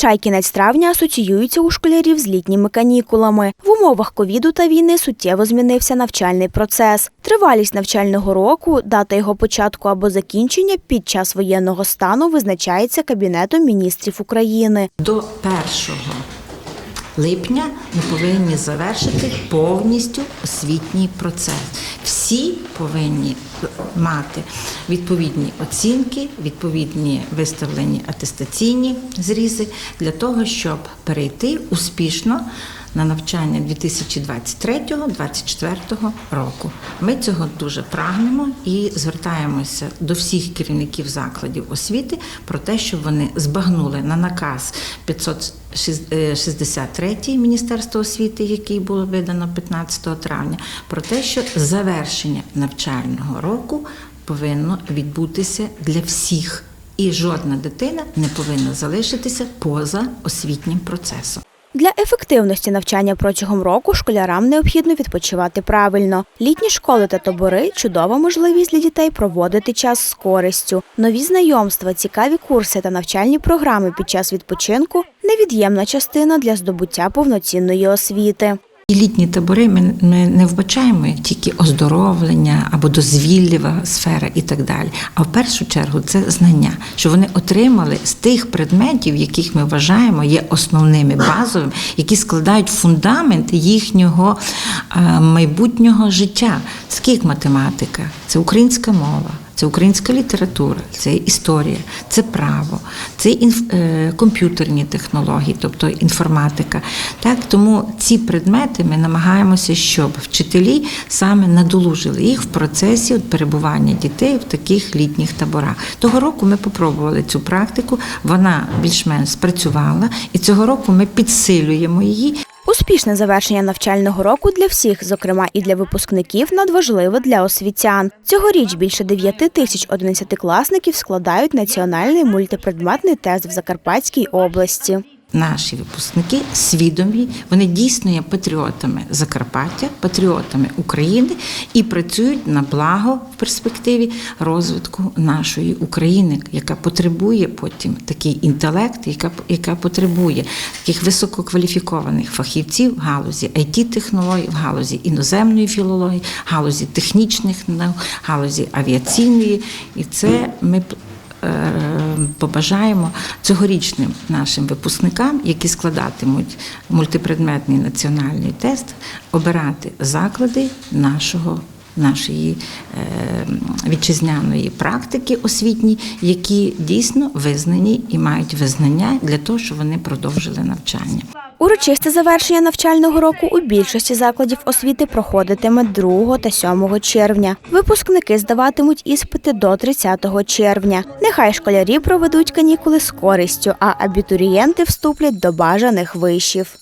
Зазвичай кінець травня асоціюється у школярів з літніми канікулами. В умовах ковіду та війни суттєво змінився навчальний процес. Тривалість навчального року, дата його початку або закінчення під час воєнного стану визначається Кабінетом міністрів України. До 1 липня ми повинні завершити повністю освітній процес. Всі повинні мати відповідні оцінки, відповідні виставлені атестаційні зрізи для того, щоб перейти успішно на навчання 2023-2024 року. Ми цього дуже прагнемо і звертаємося до всіх керівників закладів освіти про те, щоб вони збагнули на наказ 563 Міністерства освіти, який було видано 15 травня, про те, що завершення навчального року повинно відбутися для всіх. І жодна дитина не повинна залишитися поза освітнім процесом. Для ефективності навчання протягом року школярам необхідно відпочивати правильно. Літні школи та табори чудова можливість для дітей проводити час з користю. Нові знайомства, цікаві курси та навчальні програми під час відпочинку невід'ємна частина для здобуття повноцінної освіти. І літні табори ми, ми не вбачаємо як тільки оздоровлення або дозвіллєва сфера і так далі. А в першу чергу це знання, що вони отримали з тих предметів, яких ми вважаємо є основними базовими, які складають фундамент їхнього е, майбутнього життя. Скільки математика, це українська мова. Це українська література, це історія, це право, це інф, е, комп'ютерні технології, тобто інформатика. Так, тому ці предмети ми намагаємося, щоб вчителі саме надолужили їх в процесі перебування дітей в таких літніх таборах. Того року ми попробували цю практику, вона більш-менш спрацювала, і цього року ми підсилюємо її. Успішне завершення навчального року для всіх, зокрема і для випускників, надважливе для освітян. Цьогоріч більше 9 тисяч одинадцятикласників складають національний мультипредметний тест в Закарпатській області. Наші випускники свідомі, вони дійсно є патріотами Закарпаття, патріотами України і працюють на благо в перспективі розвитку нашої України, яка потребує потім такий інтелект, яка яка потребує таких висококваліфікованих фахівців в галузі it технологій в галузі іноземної філології, галузі технічних наук, галузі авіаційної, і це ми е, побажаємо цьогорічним нашим випускникам, які складатимуть мультипредметний національний тест, обирати заклади нашого. Нашої е, вітчизняної практики освітньої, які дійсно визнані і мають визнання для того, щоб вони продовжили навчання. Урочисте завершення навчального року у більшості закладів освіти проходитиме 2 та 7 червня. Випускники здаватимуть іспити до 30 червня. Нехай школярі проведуть канікули з користю, а абітурієнти вступлять до бажаних вишів.